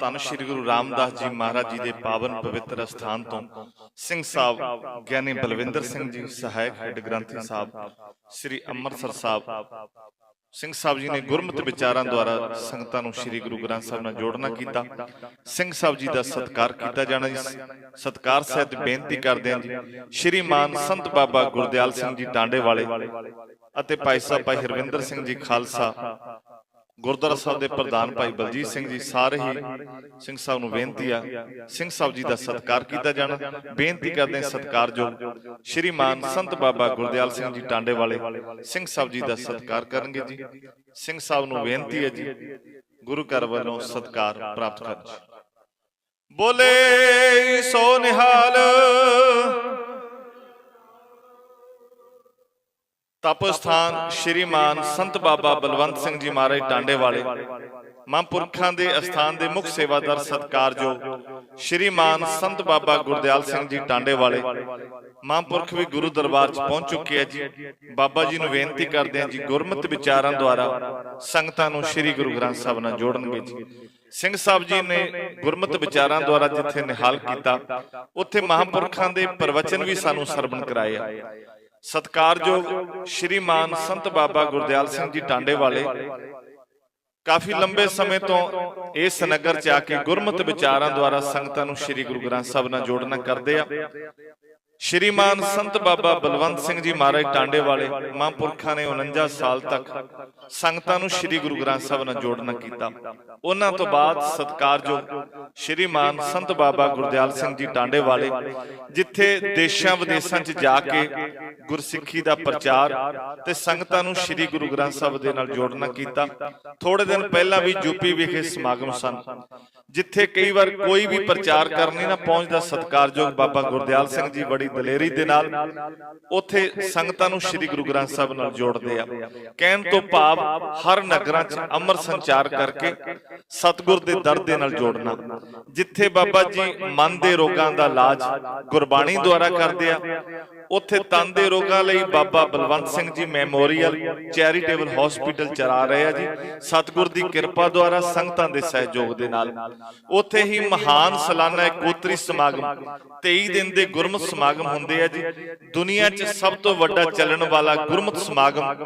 ਧੰਨ ਸ਼੍ਰੀ ਗੁਰੂ ਰਾਮਦਾਸ ਜੀ ਮਹਾਰਾਜ ਜੀ ਦੇ ਪਾਵਨ ਪਵਿੱਤਰ ਸਥਾਨ ਤੋਂ ਸਿੰਘ ਸਾਹਿਬ ਗਿਆਨੀ ਬਲਵਿੰਦਰ ਸਿੰਘ ਜੀ, ਸਹਾਇਕ ਹੈੱਡ ਗ੍ਰੰਥੀ ਸਾਹਿਬ, ਸ੍ਰੀ ਅੰਮ੍ਰਿਤਸਰ ਸਾਹਿਬ। ਸਿੰਘ ਸਾਹਿਬ ਜੀ ਨੇ ਗੁਰਮਤਿ ਵਿਚਾਰਾਂ ਦੁਆਰਾ ਸੰਗਤਾਂ ਨੂੰ ਸ੍ਰੀ ਗੁਰੂ ਗ੍ਰੰਥ ਸਾਹਿਬ ਨਾਲ ਜੋੜਨਾ ਕੀਤਾ। ਸਿੰਘ ਸਾਹਿਬ ਜੀ ਦਾ ਸਤਿਕਾਰ ਕੀਤਾ ਜਾਣਾ ਜੀ। ਸਤਿਕਾਰ ਸਹਿਤ ਬੇਨਤੀ ਕਰਦੇ ਹਾਂ ਜੀ ਸ਼੍ਰੀਮਾਨ ਸੰਤ ਬਾਬਾ ਗੁਰਦਿਆਲ ਸਿੰਘ ਜੀ ਟਾਂਡੇ ਵਾਲੇ ਅਤੇ ਭਾਈ ਸਾਹਿਬ ਭਾਈ ਹਰਵਿੰਦਰ ਸਿੰਘ ਜੀ ਖਾਲਸਾ ਗੁਰਦੁਆਰਾ ਸਾਹਿਬ ਦੇ ਪ੍ਰਧਾਨ ਭਾਈ ਬਲਜੀਤ ਸਿੰਘ ਜੀ ਸਾਰੇ ਹੀ ਸਿੰਘ ਸਾਹਿਬ ਨੂੰ ਬੇਨਤੀ ਆ। ਸਿੰਘ ਸਾਹਿਬ ਜੀ ਦਾ ਸਤਿਕਾਰ ਕੀਤਾ ਜਾਣਾ। ਬੇਨਤੀ ਕਰਦੇ ਹਾਂ ਸਤਿਕਾਰਯੋਗ ਸ਼੍ਰੀਮਾਨ ਸੰਤ ਬਾਬਾ ਗੁਰਦਿਆਲ ਸਿੰਘ ਜੀ ਟਾਂਡੇ ਵਾਲੇ। ਸਿੰਘ ਸਾਹਿਬ ਜੀ ਦਾ ਸਤਿਕਾਰ ਕਰਨਗੇ ਜੀ। ਸਿੰਘ ਸਾਹਿਬ ਨੂੰ ਬੇਨਤੀ ਹੈ ਜੀ। ਗੁਰੂ ਘਰ ਵੱਲੋਂ ਸਤਿਕਾਰ ਪ੍ਰਾਪਤ ਕਰਨ ਬੋਲੇ ਸੋ ਨਿਹਾਲ। ਤਪ ਸਥਾਨ ਸ਼੍ਰੀਮਾਨ ਸੰਤ ਬਾਬਾ ਬਲਵੰਤ ਸਿੰਘ ਜੀ ਮਹਾਰਾਜ ਟਾਂਡੇ ਵਾਲੇ ਮਹਾਂਪੁਰਖਾਂ ਦੇ ਅਸਥਾਨ ਦੇ ਮੁੱਖ ਸੇਵਾਦਾਰ ਸਤਕਾਰਯੋਗ ਸ਼੍ਰੀਮਾਨ ਸੰਤ ਬਾਬਾ ਗੁਰਦਿਆਲ ਸਿੰਘ ਜੀ ਟਾਂਡੇ ਵਾਲੇ ਮਹਾਂਪੁਰਖ ਵੀ ਗੁਰੂ ਦਰਬਾਰ 'ਚ ਪਹੁੰਚ ਚੁੱਕੇ ਆ ਜੀ। ਬਾਬਾ ਜੀ ਨੂੰ ਬੇਨਤੀ ਕਰਦੇ ਆ ਜੀ ਗੁਰਮਤਿ ਵਿਚਾਰਾਂ ਦੁਆਰਾ ਸੰਗਤਾਂ ਨੂੰ ਸ੍ਰੀ ਗੁਰੂ ਗ੍ਰੰਥ ਸਾਹਿਬ ਨਾਲ ਜੋੜਨਗੇ ਜੀ ਸਿੰਘ ਸਾਹਿਬ ਜੀ ਨੇ ਗੁਰਮਤਿ ਵਿਚਾਰਾਂ ਦੁਆਰਾ ਜਿੱਥੇ ਨਿਹਾਲ ਕੀਤਾ ਉੱਥੇ ਮਹਾਂਪੁਰਖਾਂ ਦੇ ਪ੍ਰਵਚਨ ਵੀ ਸਾਨੂੰ ਸਰਵਣ ਕਰਾਏ ਆ। ਸਤਕਾਰਯੋਗ ਸ਼੍ਰੀਮਾਨ ਸੰਤ ਬਾਬਾ ਗੁਰਦਿਆਲ ਸਿੰਘ ਜੀ ਟਾਂਡੇ ਵਾਲੇ। ਕਾਫੀ ਲੰਬੇ ਸਮੇਂ ਤੋਂ ਇਸ ਨਗਰ 'ਚ ਆ ਕੇ ਗੁਰਮਤਿ ਵਿਚਾਰਾਂ ਦੁਆਰਾ ਸੰਗਤਾਂ ਨੂੰ ਸ੍ਰੀ ਗੁਰੂ ਗ੍ਰੰਥ ਸਾਹਿਬ ਨਾਲ ਜੋੜਨਾ ਕਰਦੇ ਆ। ਸ਼੍ਰੀਮਾਨ ਸੰਤ ਬਾਬਾ ਬਲਵੰਤ ਸਿੰਘ ਜੀ ਮਹਾਰਾਜ ਟਾਂਡੇ ਵਾਲੇ ਮਹਾਂਪੁਰਖਾਂ ਨੇ 49 ਸਾਲ ਤੱਕ ਸੰਗਤਾਂ ਨੂੰ ਸ੍ਰੀ ਗੁਰੂ ਗ੍ਰੰਥ ਸਾਹਿਬ ਨਾਲ ਜੋੜਨਾ ਕੀਤਾ। ਉਹਨਾਂ ਤੋਂ ਬਾਅਦ ਸਤਕਾਰਯੋਗ ਸ਼੍ਰੀਮਾਨ ਸੰਤ ਬਾਬਾ ਗੁਰਦਿਆਲ ਸਿੰਘ ਜੀ ਟਾਂਡੇ ਵਾਲੇ ਜਿੱਥੇ ਦੇਸ਼ਾਂ ਵਿਦੇਸ਼ਾਂ 'ਚ ਜਾ ਕੇ ਗੁਰਸਿੱਖੀ ਦਾ ਪ੍ਰਚਾਰ ਤੇ ਸੰਗਤਾਂ ਨੂੰ ਸ੍ਰੀ ਗੁਰੂ ਗ੍ਰੰਥ ਸਾਹਿਬ ਦੇ ਨਾਲ ਜੋੜਨਾ ਕੀਤਾ। ਥੋੜੇ ਦਿਨ ਪਹਿਲਾਂ ਵੀ ਯੂਪੀ ਵਿਖੇ ਸਮਾਗਮ ਸਨ। ਜਿੱਥੇ ਕਈ ਵਾਰ ਕੋਈ ਵੀ ਪ੍ਰਚਾਰ ਕਰਨ ਨਹੀਂ ਨਾ ਪਹੁੰਚਦਾ ਸਤਕਾਰਯੋਗ ਬਾਬਾ ਗੁਰਦਿਆਲ ਸਿੰਘ ਜੀ ਬੜੀ ਦਲੇਰੀ ਦੇ ਨਾਲ ਉੱਥੇ ਸੰਗਤਾਂ ਨੂੰ ਸ੍ਰੀ ਗੁਰੂ ਗ੍ਰੰਥ ਸਾਹਿਬ ਨਾਲ ਜੋੜਦੇ ਆ। ਕਹਿਣ ਤੋਂ ਭਾਵ ਹਰ ਨਗਰਾਂ 'ਚ ਅਮਰ ਸੰਚਾਰ ਕਰਕੇ ਸਤਿਗੁਰ ਦੇ ਦਰ ਦੇ ਨਾਲ ਜੋੜਨਾ। ਜਿੱਥੇ ਬਾਬਾ ਜੀ ਮਨ ਦੇ ਰੋਗਾਂ ਦਾ ਇਲਾਜ ਗੁਰਬਾਣੀ ਦੁਆਰਾ ਕਰਦੇ ਆ। ਉੱਥੇ ਤਨ ਦੇ ਰੋਗਾਂ ਲਈ ਬਾਬਾ Balwant Singh ji memorial charitable hospital ਚਲਾ ਰਹੇ ਆ ਜੀ। ਸਤਿਗੁਰ ਦੀ ਕਿਰਪਾ ਦੁਆਰਾ ਸੰਗਤਾਂ ਦੇ ਸਹਿਯੋਗ ਦੇ ਨਾਲ ਉੱਥੇ ਹੀ ਮਹਾਨ ਸਾਲਾਨਾ ਇਕੋਤਰੀ ਸਮਾਗਮ। 23 ਦਿਨ ਦੇ ਗੁਰਮਤਿ ਸਮਾਗਮ ਹੁੰਦੇ ਆ ਜੀ। ਦੁਨੀਆ 'ਚ ਸਭ ਤੋਂ ਵੱਡਾ ਚੱਲਣ ਵਾਲਾ ਗੁਰਮਤਿ ਸਮਾਗਮ,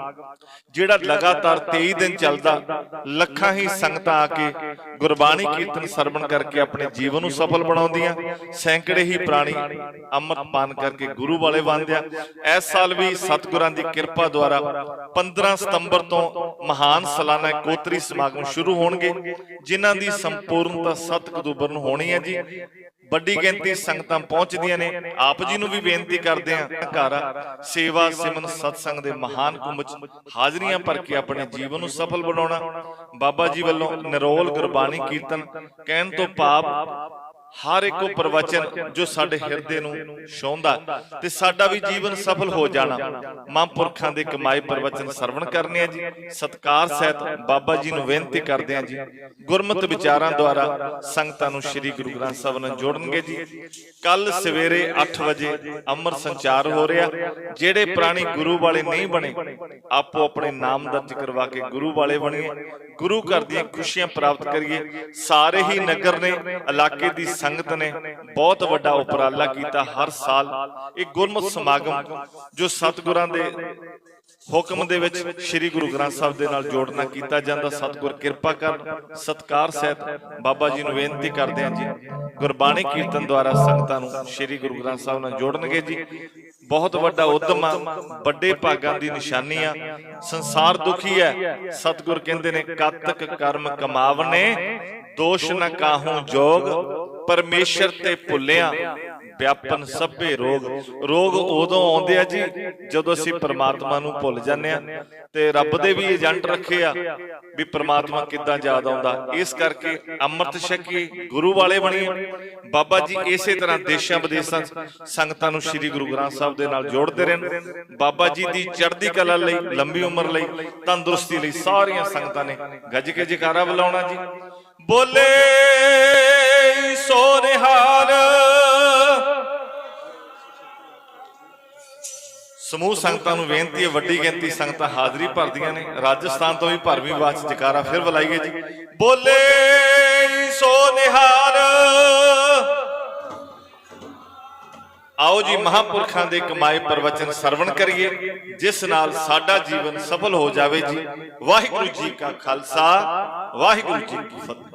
ਜਿਹੜਾ ਲਗਾਤਾਰ 23 ਦਿਨ ਚੱਲਦਾ, ਲੱਖਾਂ ਹੀ ਸੰਗਤਾਂ ਆ ਕੇ ਗੁਰਬਾਣੀ ਕੀਰਤਨ ਸਰਵਣ ਕਰਕੇ ਆਪਣੇ ਜੀਵਨ ਨੂੰ ਸਫਲ ਬਣਾਉਂਦੀਆਂ। ਸੈਂਕੜੇ ਹੀ ਪ੍ਰਾਣੀ ਅੰਮ੍ਰਿਤ ਪਾਨ ਕਰਕੇ ਗੁਰੂ ਵਾਲੇ ਬਣਦੇ ਆ ਇਸ ਸਾਲ ਵੀ ਸਤਿਗੁਰਾਂ ਦੀ ਕਿਰਪਾ ਦੁਆਰਾ 15 ਸਤੰਬਰ ਤੋਂ ਮਹਾਨ ਸਾਲਾਨਾ ਇਕੋਤਰੀ ਸਮਾਗਮ ਸ਼ੁਰੂ ਹੋਣਗੇ, ਜਿਨ੍ਹਾਂ ਦੀ ਸੰਪੂਰਨ ਸੰਪੂਰਨਤਾ 7 ਅਕਤੂਬਰ ਨੂੰ ਹੋਣੀ ਹੈ ਜੀ। ਵੱਡੀ ਗਿਣਤੀ ਸੰਗਤਾਂ ਪਹੁੰਚਦੀਆਂ ਨੇ। ਆਪ ਜੀ ਨੂੰ ਵੀ ਬੇਨਤੀ ਕਰਦੇ ਆ ਘਰ ਸੇਵਾ ਸਿਮਨ ਸਤਸੰਗ ਦੇ ਮਹਾਨ ਕੁੰਭ ਚ ਹਾਜ਼ਰੀਆਂ ਭਰ ਕੇ ਆਪਣੇ ਜੀਵਨ ਨੂੰ ਸਫਲ ਬਣਾਉਣਾ। ਬਾਬਾ ਜੀ ਵੱਲੋਂ ਨਿਰੋਲ ਗੁਰਬਾਣੀ ਕੀਰਤਨ। ਕਹਿਣ ਤੋਂ ਪਾਪ ਹਰ ਇੱਕੋ ਪ੍ਰਵਚਨ ਜੋ ਸਾਡੇ ਹਿਰਦੇ ਨੂੰ ਛੋਂਦਾ ਤੇ ਸਾਡਾ ਵੀ ਜੀਵਨ ਸਫਲ ਹੋ ਜਾਣਾ। ਮਹਾਂਪੁਰਖਾਂ ਦੇ ਕਮਾਏ ਪ੍ਰਵਚਨ ਸਰਵਣ ਕਰਨੇ ਆ ਜੀ। ਸਤਕਾਰ ਸਹਿਤ ਬਾਬਾ ਜੀ ਨੂੰ ਬੇਨਤੀ ਕਰਦੇ ਆ ਜੀ। ਗੁਰਮਤਿ ਵਿਚਾਰਾਂ ਦੁਆਰਾ ਸੰਗਤਾਂ ਨੂੰ ਸ੍ਰੀ ਗੁਰੂ ਗ੍ਰੰਥ ਸਾਹਿਬ ਨਾਲ ਜੋੜਨਗੇ ਜੀ। ਕੱਲ ਸਵੇਰੇ 8 ਵਜੇ ਅੰਮ੍ਰਿਤ ਸੰਚਾਰ ਹੋ ਰਿਹਾ। ਜਿਹੜੇ ਪ੍ਰਾਣੀ ਗੁਰੂ ਵਾਲੇ ਨਹੀਂ ਬਣੇ ਆਪੋ ਆਪਣੇ ਨਾਮ ਦਰਜ ਕਰਵਾ ਕੇ ਗੁਰੂ ਵਾਲੇ ਬਣੀਏ। ਗੁਰੂ ਘਰ ਦੀਆਂ ਖੁਸ਼ੀਆਂ ਪ੍ਰਾਪਤ ਕਰੀਏ। ਸਾਰੇ ਹੀ ਨਗਰ ਨੇ ਇਲਾਕੇ ਦੀ ਸੰਗਤ ਨੇ ਬਹੁਤ ਵੱਡਾ ਉਪਰਾਲਾ ਕੀਤਾ ਹਰ ਸਾਲ। ਇਹ ਗੁਰਮਤਿ ਸਮਾਗਮ ਜੋ ਸਤਿਗੁਰਾਂ ਦੇ ਹੁਕਮ ਦੇ ਵਿੱਚ ਸ੍ਰੀ ਗੁਰੂ ਗ੍ਰੰਥ ਸਾਹਿਬ ਦੇ ਨਾਲ ਜੋੜਨਾ ਕੀਤਾ ਜਾਂਦਾ। ਸਤਿਗੁਰ ਕਿਰਪਾ ਕਰਨ, ਸਤਕਾਰ ਸਹਿਤ ਬਾਬਾ ਜੀ ਨੂੰ ਬੇਨਤੀ ਕਰਦੇ ਹਾਂ ਜੀ। ਗੁਰਬਾਣੀ ਕੀਰਤਨ ਦੁਆਰਾ ਸੰਗਤਾਂ ਨੂੰ ਸ੍ਰੀ ਗੁਰੂ ਗ੍ਰੰਥ ਸਾਹਿਬ ਨਾਲ ਜੋੜਨਗੇ ਜੀ। ਬਹੁਤ ਵੱਡਾ ਉਦਮ ਆ, ਵੱਡੇ ਭਾਗਾਂ ਦੀ ਨਿਸ਼ਾਨੀ ਆ। ਸੰਸਾਰ ਦੁਖੀ ਹੈ। ਸਤਿਗੁਰ ਕਹਿੰਦੇ ਨੇ, ਕਾਤਕ ਕਰਮ ਕਮਾਵਨੇ, ਦੋਸ਼ ਨ ਕਾਹੂ ਜੋਗ ਪਰਮੇਸ਼ਰ ਤੇ ਭੁੱਲਿਆ, ਵਿਆਪਨ ਸਭੇ ਰੋਗ। ਰੋਗ ਉਦੋਂ ਆਉਂਦੇ ਆ ਜੀ, ਜਦੋਂ ਅਸੀਂ ਪਰਮਾਤਮਾ ਨੂੰ ਭੁੱਲ ਜਾਂਦੇ ਆ ਤੇ ਰੱਬ ਦੇ ਵੀ ਏਜੰਟ ਰੱਖੇ ਆ ਵੀ ਪਰਮਾਤਮਾ ਕਿੱਦਾਂ ਯਾਦ ਆਉਂਦਾ। ਇਸ ਕਰਕੇ ਅੰਮ੍ਰਿਤ ਛਕੀ ਗੁਰੂ ਵਾਲੇ ਬਣੀਏ। ਬਾਬਾ ਜੀ ਇਸੇ ਤਰ੍ਹਾਂ ਦੇਸ਼ਾਂ ਵਿਦੇਸ਼ਾਂ ਸੰਗਤਾਂ ਨੂੰ ਸ੍ਰੀ ਗੁਰੂ ਗ੍ਰੰਥ ਸਾਹਿਬ ਦੇ ਨਾਲ ਜੋੜਦੇ ਰਹਿਣ। ਬਾਬਾ ਜੀ ਦੀ ਚੜ੍ਹਦੀ ਕਲਾ ਲਈ, ਲੰਬੀ ਉਮਰ ਲਈ, ਤੰਦਰੁਸਤੀ ਲਈ ਸਾਰੀਆਂ ਸੰਗਤਾਂ ਨੇ ਗੱਜ ਕੇ ਜਕਾਰਾ ਬੁਲਾਉਣਾ ਜੀ। ਬੋਲੇ ਸਮੂਹ ਸੰਗਤਾਂ ਨੂੰ ਬੇਨਤੀ ਹੈ, ਵੱਡੀ ਗਿਣਤੀ ਸੰਗਤਾਂ ਹਾਜ਼ਰੀ ਭਰਦੀਆਂ ਨੇ। ਰਾਜਸਥਾਨ ਤੋਂ ਵੀ ਭਰਵੀਂ ਬਾਤ ਜਕਾਰਾ ਫਿਰ ਬੁਲਾਈਏ ਜੀ। ਬੋਲੇ ਸੋ ਨਿਹਾਰ ਆਓ ਜੀ ਮਹਾਪੁਰਖਾਂ ਦੇ ਕਮਾਏ ਪ੍ਰਵਚਨ ਸਰਵਣ ਕਰੀਏ, ਜਿਸ ਨਾਲ ਸਾਡਾ ਜੀਵਨ ਸਫਲ ਹੋ ਜਾਵੇ ਜੀ। ਵਾਹਿਗੁਰੂ ਜੀ ਕਾ ਖਾਲਸਾ, ਵਾਹਿਗੁਰੂ ਜੀ ਕੀ ਫਤਿਹ।